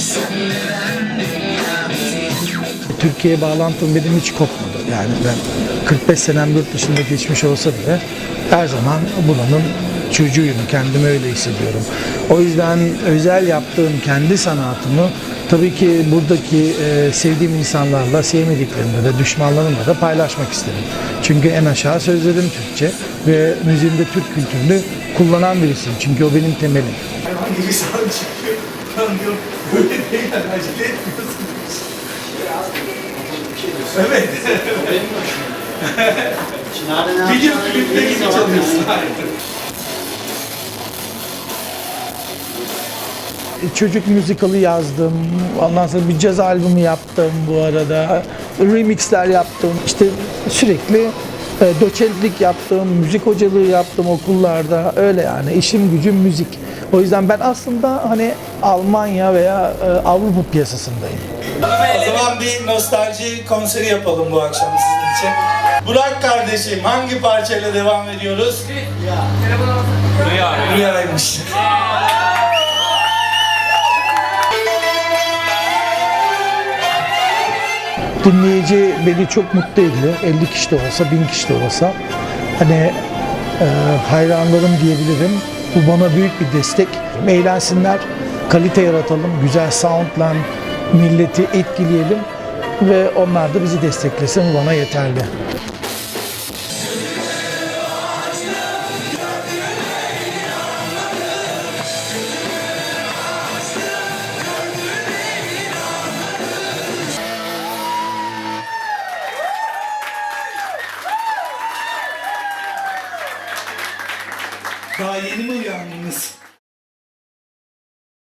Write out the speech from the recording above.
misin? Türkiye bağlantım benim hiç kopmadı. Yani ben 45 senem yurt dışında geçmiş olsa bile her zaman buranın çocuğuyum. Kendimi öyle hissediyorum. O yüzden özel yaptığım kendi sanatımı tabii ki buradaki e, sevdiğim insanlarla, sevmediklerimle de, düşmanlarımla da paylaşmak isterim. Çünkü en aşağı sözlerim Türkçe ve müziğimde Türk kültürünü kullanan birisiyim. Çünkü o benim temelim. Hangi bir sahne çıkıyor? Ben diyorum böyle değil acele etmiyorsunuz. Evet. Video klipte gibi çalıyorsun. Çocuk müzikalı yazdım. Ondan sonra bir caz albümü yaptım bu arada. Remixler yaptım. İşte sürekli e, doçentlik yaptım, müzik hocalığı yaptım okullarda. Öyle yani işim gücüm müzik. O yüzden ben aslında hani Almanya veya e, Avrupa piyasasındayım. O zaman bir nostalji konseri yapalım bu akşam sizin için. Burak kardeşim hangi parçayla devam ediyoruz? Rüya. Rüyaymış. Dinleyici beni çok mutlu ediyor. 50 kişi de olsa, 1000 kişi de olsa. Hani e, hayranlarım diyebilirim. Bu bana büyük bir destek. Eğlensinler, kalite yaratalım, güzel soundla milleti etkileyelim ve onlar da bizi desteklesin. Bu bana yeterli. Daha yeni mi uyandınız?